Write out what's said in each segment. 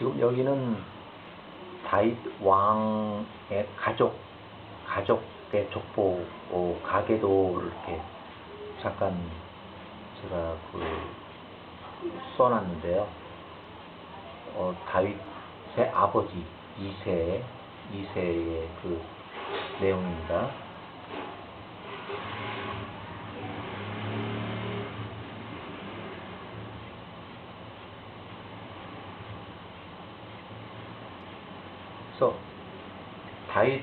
지금 여기는 다윗 왕의 가족, 가족의 족보 어, 가게도 이렇게 잠깐 제가 그 써놨는데요. 어, 다윗의 아버지 이세, 이세의 그 내용입니다. 그래서 다윗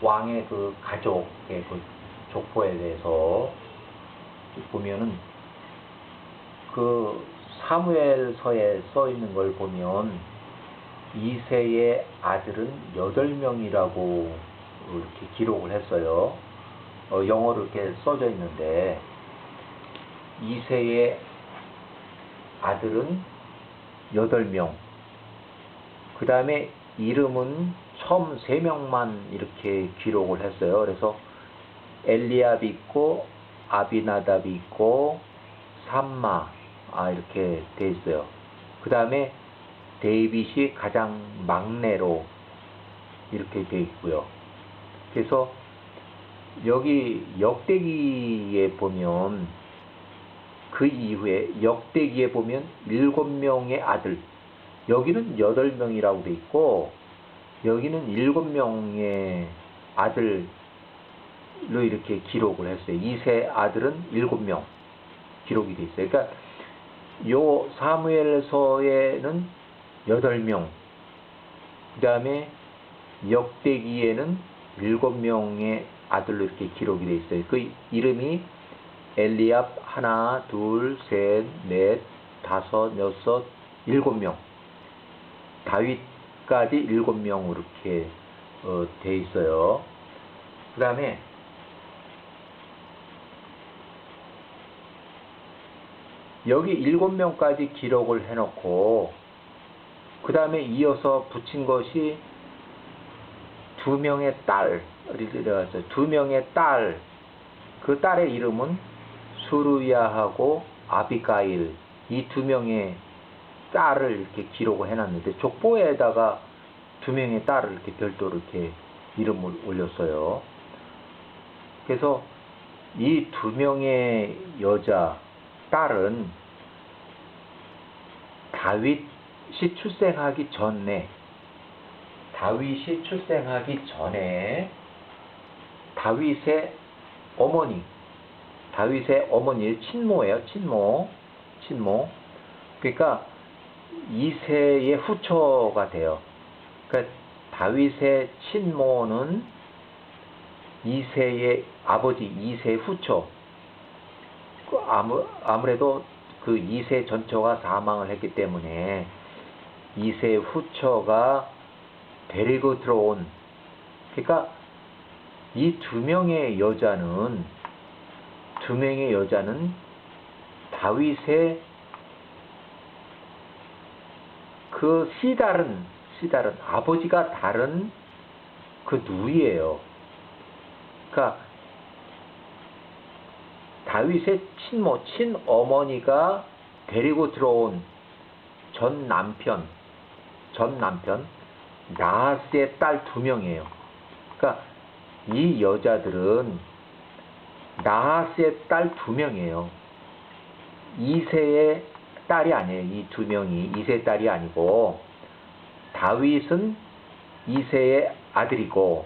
왕의 그 가족의 그 족보에 대해서 보면은 그 사무엘서에 써 있는 걸 보면 이세의 아들은 여덟 명이라고 이렇게 기록을 했어요. 어, 영어로 이렇게 써져 있는데 이세의 아들은 여덟 명. 그 다음에 이름은 처음 세 명만 이렇게 기록을 했어요. 그래서 엘리압이 있고 아비나답이 있고 삼마 아 이렇게 돼 있어요. 그 다음에 데이빗이 가장 막내로 이렇게 돼 있고요. 그래서 여기 역대기에 보면 그 이후에 역대기에 보면 일곱 명의 아들 여기는 여덟 명이라고 돼 있고 여기는 일곱 명의 아들로 이렇게 기록을 했어요. 이세 아들은 일곱 명 기록이 돼 있어요. 그러니까 요 사무엘서에는 여덟 명, 그 다음에 역대기에는 일곱 명의 아들로 이렇게 기록이 돼 있어요. 그 이름이 엘리압 하나, 둘, 셋, 넷, 다섯, 여섯, 일곱 명. 다윗 까지 일곱 명으로 이렇게 어, 돼 있어요. 그 다음에 여기 일곱 명까지 기록을 해놓고 그 다음에 이어서 붙인 것이 두 명의 들어갔어요. 두 명의 딸, 그 딸의 이름은 수루야하고 아비가일 이 두 명의 딸을 이렇게 기록을 해놨는데 족보에다가 두 명의 딸을 이렇게 별도로 이렇게 이름을 올렸어요. 그래서 이 두 명의 여자 딸은 다윗이 출생하기 전에 다윗이 출생하기 전에 다윗의 어머니 다윗의 어머니의 친모예요. 친모 친모 그러니까 이세의 후처가 돼요. 그러니까 다윗의 친모는 이세의 아버지 이세의 후처. 그 아무 아무래도 그 이세 전처가 사망을 했기 때문에 이세 후처가 데리고 들어온 그러니까 이 두 명의 여자는 두 명의 여자는 다윗의 그 시달은 시달은 아버지가 다른 그 누이예요. 그러니까 다윗의 친모 친어머니가 데리고 들어온 전 남편 전 남편 나하스의 딸 두 명이에요. 그러니까 이 여자들은 나하스의 딸 두 명이에요. 이세의 딸이 아니에요. 이 두 명이 이세 딸이 아니고 다윗은 이세의 아들이고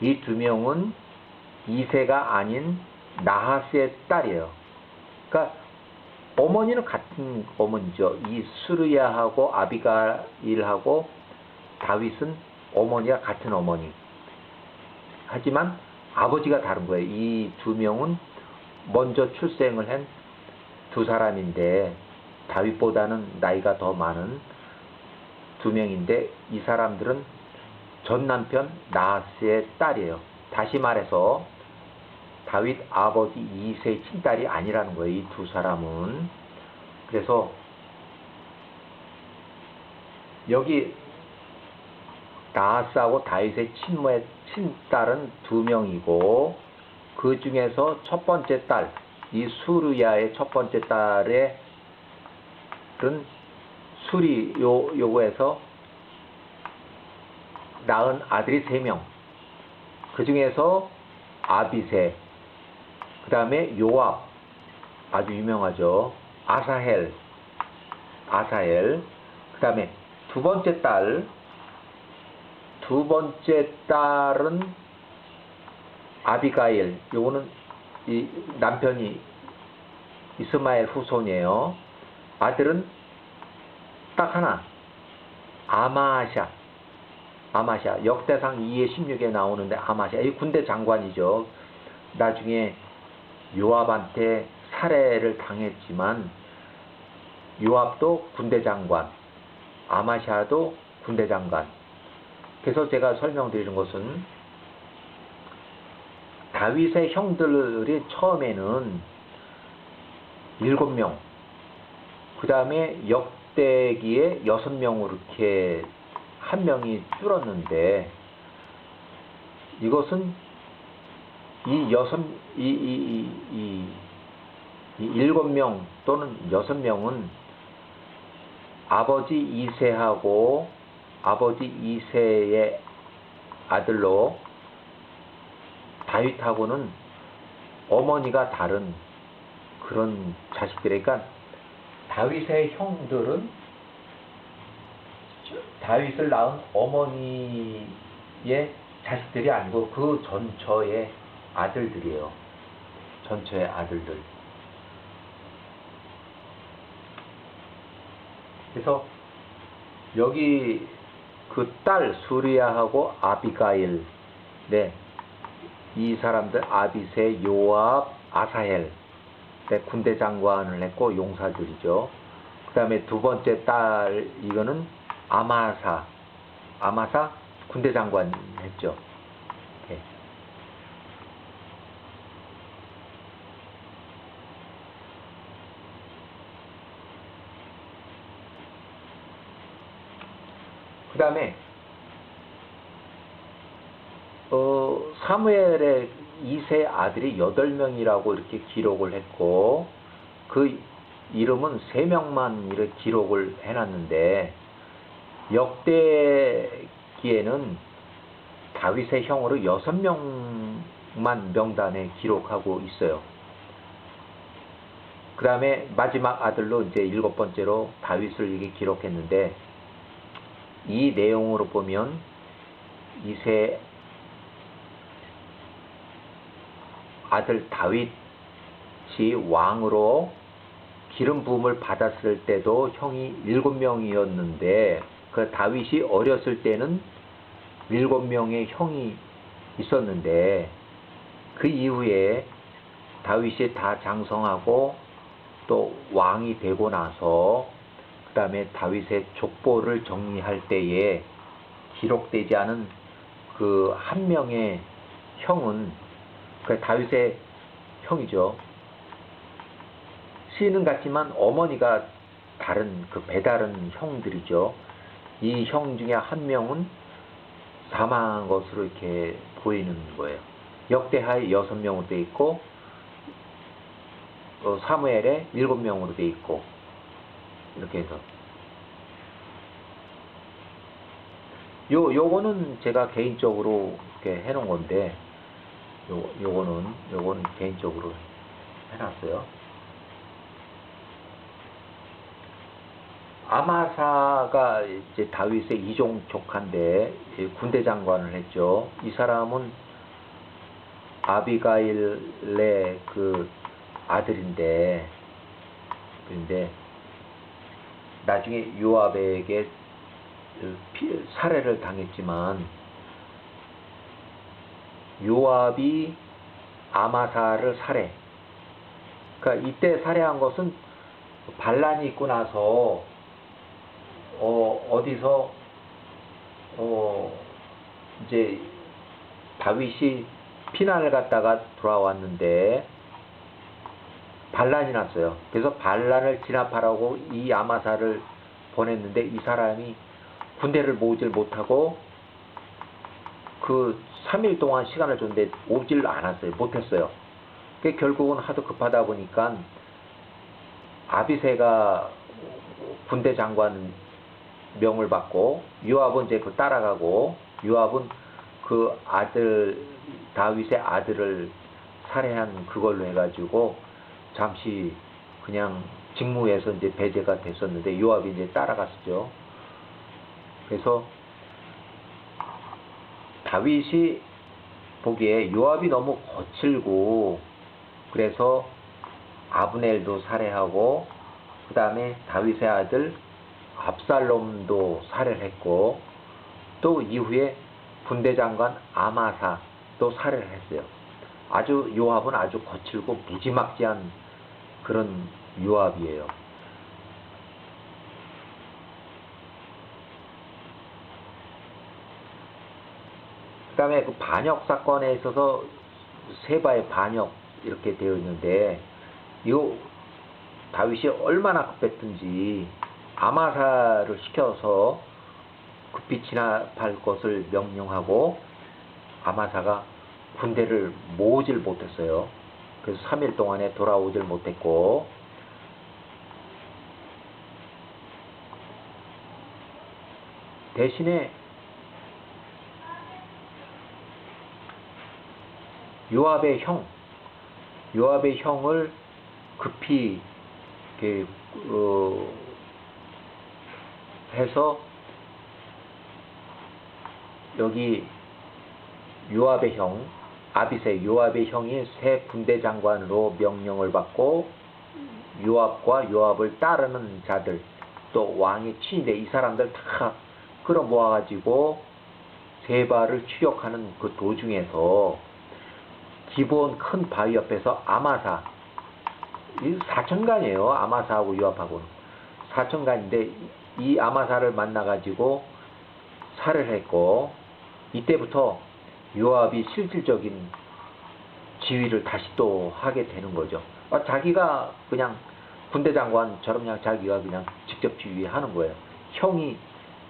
이 두 명은 이세가 아닌 나하스의 딸이에요. 그러니까 어머니는 같은 어머니죠. 이 수르야하고 아비가일하고 다윗은 어머니가 같은 어머니. 하지만 아버지가 다른 거예요. 이 두 명은 먼저 출생을 한 두 사람인데 다윗보다는 나이가 더 많은 두 명인데 이 사람들은 전 남편 나하스의 딸이에요. 다시 말해서 다윗 아버지 이세의 친딸이 아니라는 거예요. 이 두 사람은. 그래서 여기 나하스하고 다윗의 친모의 친딸은 두 명이고 그 중에서 첫 번째 딸, 이 수르야의 첫 번째 딸의 은 술이 요 요거에서 낳은 아들이 세 명. 그 중에서 아비세, 그 다음에 요압, 아주 유명하죠. 아사헬, 아사헬. 그 다음에 두 번째 딸, 두 번째 딸은 아비가일. 요거는 이 남편이 이스마엘 후손이에요. 아들은 딱 하나. 아마샤. 아마샤. 역대상 2에 16에 나오는데 아마샤. 이 군대 장관이죠. 나중에 요압한테 살해를 당했지만 요압도 군대 장관. 아마샤도 군대 장관. 그래서 제가 설명드리는 것은 다윗의 형들이 처음에는 일곱 명, 그 다음에 역대기에 여섯 명으로 이렇게 한 명이 줄었는데 이것은 이 여섯 이이이 이 이 일곱 명 또는 여섯 명은 아버지 이세하고 아버지 이세의 아들로 다윗하고는 어머니가 다른 그런 자식들이니까 다윗의 형들은 다윗을 낳은 어머니의 자식들이 아니고 그 전처의 아들들이에요. 전처의 아들들. 그래서 여기 그 딸 수리아하고 아비가일, 네, 이 사람들 아비세, 요압, 아사헬, 네, 군대 장관을 했고 용사들이죠. 그 다음에 두 번째 딸 이거는 아마사, 아마사 군대 장관 했죠. 이렇게. 그 다음에 어, 사무엘의 2세 아들이 8명이라고 이렇게 기록을 했고 그 이름은 3명만 이렇게 기록을 해놨는데 역대기에는 다윗의 형으로 6명만 명단에 기록하고 있어요. 그 다음에 마지막 아들로 이제 일곱 번째로 다윗을 이게 기록했는데 이 내용으로 보면 이세 아들 다윗이 왕으로 기름 부음을 받았을 때도 형이 일곱 명이었는데 그 다윗이 어렸을 때는 일곱 명의 형이 있었는데 그 이후에 다윗이 다 장성하고 또 왕이 되고 나서 그 다음에 다윗의 족보를 정리할 때에 기록되지 않은 그 한 명의 형은 그 다윗의 형이죠. 시인은 같지만 어머니가 다른 그 배다른 형들이죠. 이 형 중에 한 명은 사망한 것으로 이렇게 보이는 거예요. 역대하에 여섯 명으로 돼 있고 어, 사무엘에 일곱 명으로 돼 있고 이렇게 해서 요 요거는 제가 개인적으로 이렇게 해놓은 건데 요 요거는 요거는 개인적으로 해놨어요. 아마사가 이제 다윗의 이종 조카인데 군대 장관을 했죠. 이 사람은 아비가일의 그 아들인데 그런데 나중에 요압에게 피- 살해를 당했지만 요압이 아마사를 살해. 그러니까 이때 살해한 것은 반란이 있고 나서 어 어디서 어 이제 다윗이 피난을 갔다가 돌아왔는데 반란이 났어요. 그래서 반란을 진압하라고 이 아마사를 보냈는데 이 사람이 군대를 모으질 못하고 그 3일 동안 시간을 줬는데 오질 않았어요. 못했어요. 그 결국은 하도 급하다 보니까 아비세가 군대 장관 명을 받고 요압은 이제 그 따라가고 요압은 그 아들 다윗의 아들을 살해한 그걸로 해가지고 잠시 그냥 직무에서 이제 배제가 됐었는데 요압이 이제 따라갔었죠. 그래서 다윗이 보기에 요압이 너무 거칠고 그래서 아브넬도 살해하고 그 다음에 다윗의 아들 압살롬도 살해를 했고 또 이후에 군대 장관 아마사도 살해를 했어요. 아주 요압은 아주 거칠고 무지막지한 그런 요압이에요. 그 다음에 그 반역 사건에 있어서 세바의 반역 이렇게 되어 있는데 이 다윗이 얼마나 급했든지 아마사를 시켜서 급히 진압할 것을 명령하고 아마사가 군대를 모으질 못했어요. 그래서 3일 동안에 돌아오질 못했고 대신에 요압의 형, 요압의 형을 급히 이렇게 어, 해서 여기 요압의 형 아비세 요압의 형이 새 군대 장관으로 명령을 받고 요압과 요압을 따르는 자들 또 왕의 친인데 이 사람들 다 끌어 모아가지고 세바를 추격하는 그 도중에서 기본 큰 바위 옆에서 아마사 이 사천간이에요 아마사하고 요압하고는 사천간인데 이 아마사를 만나가지고 살을 했고 이때부터 요압이 실질적인 지휘를 다시 또 하게 되는 거죠. 아, 자기가 그냥 군대 장관처럼 그냥 자기가 그냥 직접 지휘하는 거예요. 형이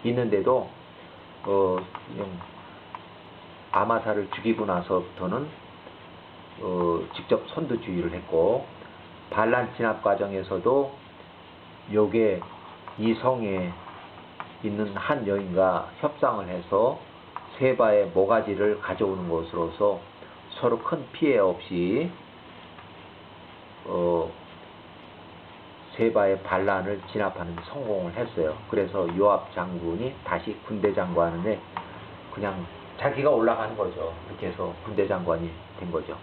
있는데도 어 아마사를 죽이고 나서부터는 어 직접 선두 지휘를 했고 반란 진압 과정에서도 요게 이 성에 있는 한 여인과 협상을 해서 세바의 모가지를 가져오는 것으로서 서로 큰 피해 없이 어, 세바의 반란을 진압하는 데 성공을 했어요. 그래서 요압 장군이 다시 군대 장관에 그냥 자기가 올라가는 거죠. 이렇게 해서 군대 장관이 된 거죠.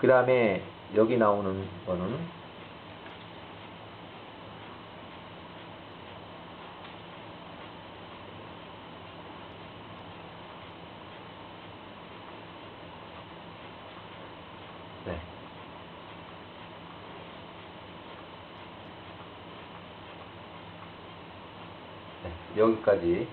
그 다음에 여기 나오는 거는 네. 네, 여기까지